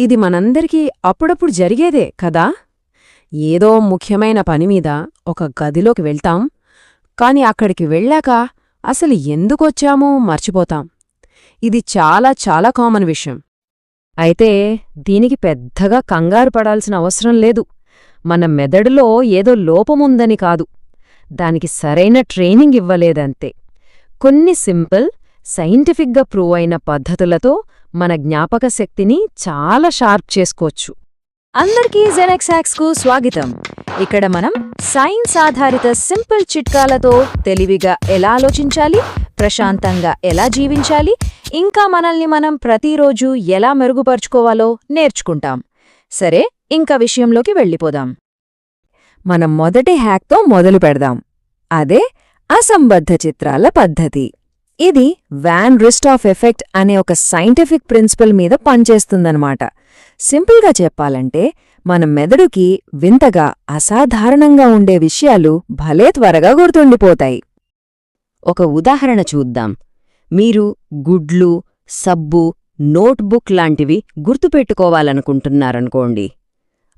ఇది మనందరికీ అప్పుడప్పుడు జరిగేదే కదా? ఏదో ముఖ్యమైన పనిమీద ఒక గదిలోకి వెళ్తాం. కాని అక్కడికి వెళ్ళాక అసలు ఎందుకొచ్చామో మర్చిపోతాం. ఇది చాలా చాలా కామన్ విషయం. అయితే దీనికి పెద్దగా కంగారు పడాల్సిన అవసరం లేదు. మన మెదడులో ఏదో లోపముందని కాదు. దానికి సరైన ట్రైనింగ్ ఇవ్వలేదంతే. కొన్ని సింపుల్ సైంటిఫిక్గా ప్రూవ్ అయిన పద్ధతులతో మన జ్ఞాపక శక్తిని చాలా షార్ప్ చేసుకోవచ్చు. అందరికీ జెనెక్సాక్స్కు స్వాగతం. ఇక్కడ మనం సైన్స్ ఆధారిత సింపుల్ చిట్కాలతో తెలివిగా ఎలా ఆలోచించాలి ప్రశాంతంగా ఎలా జీవించాలి ఇంకా మనల్ని మనం ప్రతిరోజు ఎలా మెరుగుపరుచుకోవాలో నేర్చుకుంటాం. సరే ఇంకా విషయంలోకి వెళ్ళిపోదాం. మనం మొదటి హ్యాక్తో మొదలు పెడదాం. అదే అసంబద్ధ చిత్రాల పద్ధతి. ఇది వ్యాన్ రిస్టాఫ్ ఎఫెక్ట్ అనే ఒక సైంటిఫిక్ ప్రిన్సిపల్ మీద పనిచేస్తుందన్నమాట. సింపుల్గా చెప్పాలంటే మన మెదడుకి వింతగా అసాధారణంగా ఉండే విషయాలు భలే త్వరగా గుర్తుండిపోతాయి. ఒక ఉదాహరణ చూద్దాం. మీరు గుడ్లు సబ్బు నోట్బుక్ లాంటివి గుర్తుపెట్టుకోవాలనుకుంటున్నారనుకోండి.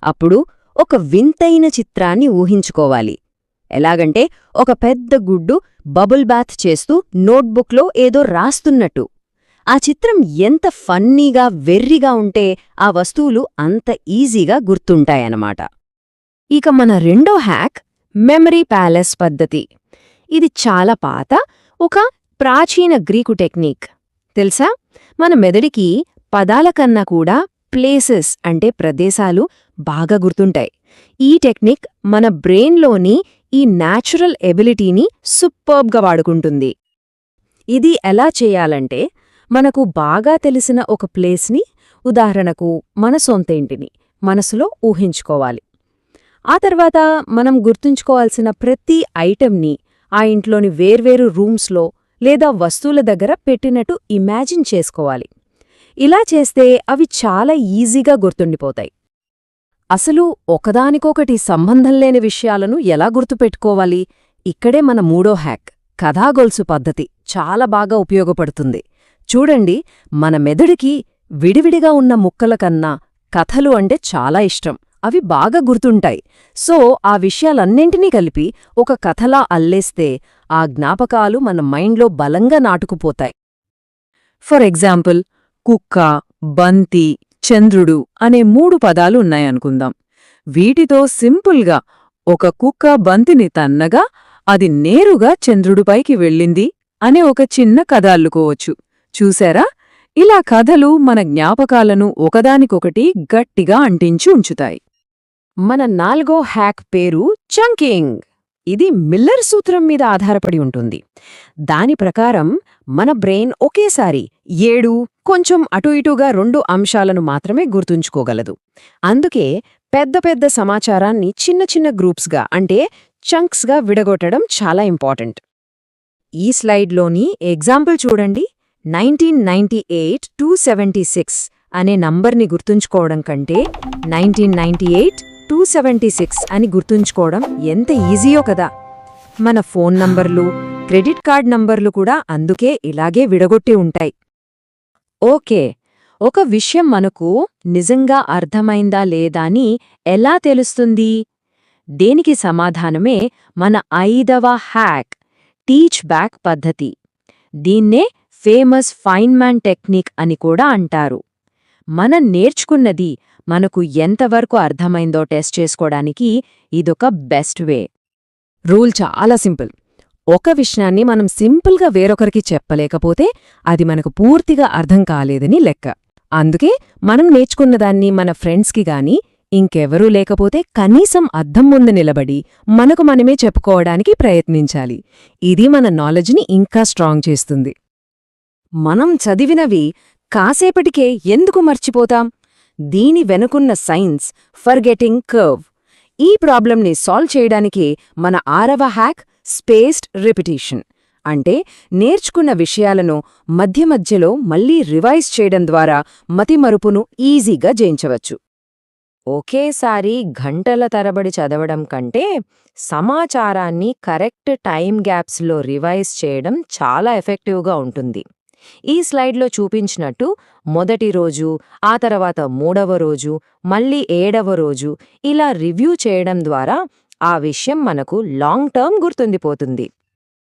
అప్పుడు ఒక వింతైన చిత్రాన్ని ఊహించుకోవాలి. ఎలాగంటే ఒక పెద్ద గుడ్డు బబుల్ బాత్ చేస్తూ నోట్బుక్లో ఏదో రాస్తున్నట్టు. ఆ చిత్రం ఎంత ఫన్నీగా వెర్రిగా ఉంటే ఆ వస్తువులు అంత ఈజీగా గుర్తుంటాయన్నమాట. ఇక మన రెండో హ్యాక్ మెమరీ ప్యాలెస్ పద్ధతి. ఇది చాలా పాత ఒక ప్రాచీన గ్రీకు టెక్నిక్. తెలుసా? మన మెదడికి పదాల కన్నా కూడా ప్లేసెస్ అంటే ప్రదేశాలు బాగా గుర్తుంటాయి. ఈ టెక్నిక్ మన బ్రెయిన్లోని ఈ న్యాచురల్ ఎబిలిటీని సూపర్బ్గా వాడుకుంటుంది. ఇది ఎలా చేయాలంటే మనకు బాగా తెలిసిన ఒక ప్లేస్ని ఉదాహరణకు మన సొంత ఇంటిని మనసులో ఊహించుకోవాలి. ఆ తర్వాత మనం గుర్తుంచుకోవాల్సిన ప్రతి ఐటెంని ఆ ఇంట్లోని వేర్వేరు రూమ్స్లో లేదా వస్తువుల దగ్గర పెట్టినట్టు ఇమాజిన్ చేసుకోవాలి. ఇలా చేస్తే అవి చాలా ఈజీగా గుర్తుండిపోతాయి. అసలు ఒకదానికొకటి సంబంధం లేని విషయాలను ఎలా గుర్తుపెట్టుకోవాలి? ఇక్కడే మన మూడో హ్యాక్ కథాగొలుసు పద్ధతి చాలా బాగా ఉపయోగపడుతుంది. చూడండి మన మెదడుకి విడివిడిగా ఉన్న ముక్కల కన్నా కథలు అంటే చాలా ఇష్టం. అవి బాగా గుర్తుంటాయి. సో ఆ విషయాలన్నింటినీ కలిపి ఒక కథలా అల్లేస్తే ఆ జ్ఞాపకాలు మన మైండ్లో బలంగా నాటుకుపోతాయి. ఫర్ ఎగ్జాంపుల్ కుక్క బంతి చంద్రుడు అనే మూడు పదాలు ఉన్నాయనుకుందాం. వీటితో సింపుల్గా ఒక కుక్క బంతిని తన్నగా అది నేరుగా చంద్రుడిపైకి వెళ్ళింది అనే ఒక చిన్న కథ అల్లుకోవచ్చు. చూశారా ఇలా కథలు మన జ్ఞాపకాలను ఒకదానికొకటి గట్టిగా అంటించి ఉంచుతాయి. మన నాల్గో హ్యాక్ పేరు చంకింగ్. ఇది మిల్లర్ సూత్రం మీద ఆధారపడి ఉంటుంది. దాని ప్రకారం మన బ్రెయిన్ ఒకేసారి ఏడు కొంచెం అటు ఇటుగా రెండు అంశాలను మాత్రమే గుర్తుంచుకోగలదు. అందుకే పెద్ద పెద్ద సమాచారాన్ని చిన్న చిన్న గ్రూప్స్గా అంటే చంక్స్గా విడగొట్టడం చాలా ఇంపార్టెంట్. ఈ స్లైడ్లోని ఎగ్జాంపుల్ చూడండి. Nineteen ninety eight two seventy six అనే నంబర్ని గుర్తుంచుకోవడం కంటే nineteen ninety eight two seventy six అని గుర్తుంచుకోవడం ఎంత ఈజీయో కదా. మన ఫోన్ నంబర్లు క్రెడిట్ కార్డ్ నంబర్లు కూడా అందుకే ఇలాగే విడగొట్టి ఉంటాయి. ఓకే ఒక విషయం మనకు నిజంగా అర్థమైందా లేదా అని ఎలా తెలుస్తుంది? దేనికి సమాధానమే మన ఐదవ హ్యాక్ టీచ్ బ్యాక్ పద్ధతి. దీన్నే ఫేమస్ ఫైన్మ్యాన్ టెక్నిక్ అని కూడా అంటారు. మనం నేర్చుకున్నది మనకు ఎంతవరకు అర్థమైందో టెస్ట్ చేసుకోవడానికి ఇదొక బెస్ట్ వే. రూల్ చాలా సింపుల్. ఒక విషయాన్ని మనం సింపుల్గా వేరొకరికి చెప్పలేకపోతే అది మనకు పూర్తిగా అర్థం కాలేదని లెక్క. అందుకే మనం నేర్చుకున్నదాన్ని మన ఫ్రెండ్స్కి గాని ఇంకెవరూ లేకపోతే కనీసం అద్దం ముందు నిలబడి మనకు మనమే చెప్పుకోవడానికి ప్రయత్నించాలి. ఇది మన నాలెడ్జ్ని ఇంకా స్ట్రాంగ్ చేస్తుంది. మనం చదివినవి కాసేపటికే ఎందుకు మర్చిపోతాం? దీని వెనుకున్న సైన్స్ ఫర్గెటింగ్ కర్వ్. ఈ ప్రాబ్లంని సాల్వ్ చేయడానికి మన ఆరవ హ్యాక్ స్పేస్డ్ రిపిటీషన్. అంటే నేర్చుకున్న విషయాలను మధ్య మధ్యలో మళ్ళీ రివైజ్ చేయడం ద్వారా మతిమరుపును ఈజీగా జయించవచ్చు. ఒకేసారి గంటల తరబడి చదవడం కంటే సమాచారాన్ని కరెక్ట్ టైం గ్యాప్స్లో రివైజ్ చేయడం చాలా ఎఫెక్టివ్గా ఉంటుంది. ఈ స్లైడ్లో చూపించినట్టు మొదటి రోజు ఆ తర్వాత మూడవ రోజు మళ్ళీ ఏడవ రోజు ఇలా రివ్యూ చేయడం ద్వారా ఆ విషయం మనకు లాంగ్ టర్మ్ గుర్తుండిపోతుంది.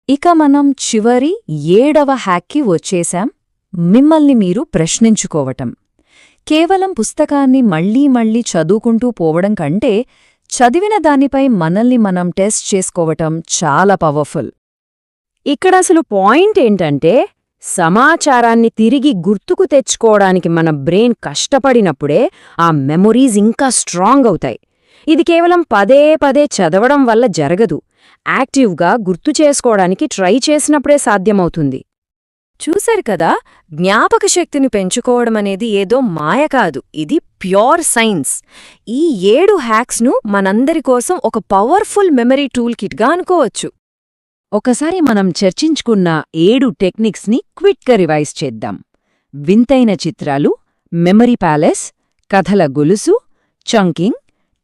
ఇక మనం చివరి ఏడవ హ్యాక్కి వచ్చేశాం. మిమ్మల్ని మీరు ప్రశ్నించుకోవటం. కేవలం పుస్తకాన్ని మళ్ళీ మళ్ళీ చదువుకుంటూ పోవడం కంటే చదివిన దానిపై మనల్ని మనం టెస్ట్ చేసుకోవటం చాలా పవర్ఫుల్. ఇక్కడ అసలు పాయింట్ ఏంటంటే సమాచారాన్ని తిరిగి గుర్తుకు తెచ్చుకోవడానికి మన బ్రెయిన్ కష్టపడినప్పుడే ఆ మెమొరీస్ ఇంకా స్ట్రాంగ్ అవుతాయి. ఇది కేవలం పదే పదే చదవడం వల్ల జరగదు. యాక్టివ్గా గుర్తు చేసుకోవడానికి ట్రై చేసినప్పుడే సాధ్యమవుతుంది. చూశారు కదా? జ్ఞాపక శక్తిని పెంచుకోవడం అనేది ఏదో మాయ కాదు. ఇది ప్యూర్ సైన్స్. ఈ ఏడు హ్యాక్స్ను మనందరి కోసం ఒక పవర్ఫుల్ మెమరీ టూల్ కిట్గా అనుకోవచ్చు. ఒకసారి మనం చర్చించుకున్న ఏడు టెక్నిక్స్ని క్విట్గా రివైజ్ చేద్దాం. వింతైన చిత్రాలు మెమరీ ప్యాలెస్ కథల గొలుసు చంకింగ్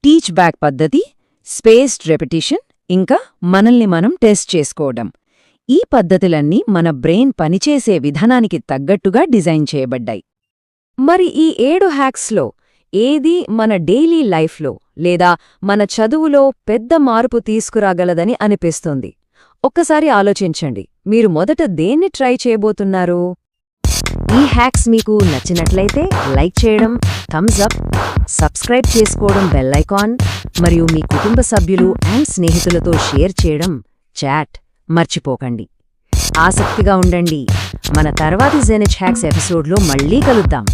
టీచ్ బ్యాక్ పద్ధతి స్పేస్డ్ రెపిటిషన్ ఇంకా మనల్ని మనం టెస్ట్ చేసుకోవడం. ఈ పద్ధతులన్నీ మన బ్రెయిన్ పనిచేసే విధానానికి తగ్గట్టుగా డిజైన్ చేయబడ్డాయి. మరి ఈ ఏడు హ్యాక్స్లో ఏది మన డైలీ లైఫ్లో లేదా మన చదువులో పెద్ద మార్పు తీసుకురాగలదని అనిపిస్తుంది? ఒక్కసారి ఆలోచించండి. మీరు మొదట దేన్ని ట్రై చేయబోతున్నారు? ఈ హ్యాక్స్ మీకు నచ్చినట్లయితే లైక్ చేయడం థమ్స్ అప్ సబ్స్క్రైబ్ చేసుకోవడం బెల్ ఐకాన్ మరియు మీ కుటుంబ సభ్యులు అండ్ స్నేహితులతో షేర్ చేయడం చాట్ మర్చిపోకండి. ఆసక్తిగా ఉండండి. మన తర్వాతి జెనిచ్ హ్యాక్స్ ఎపిసోడ్లో మళ్ళీ కలుద్దాం.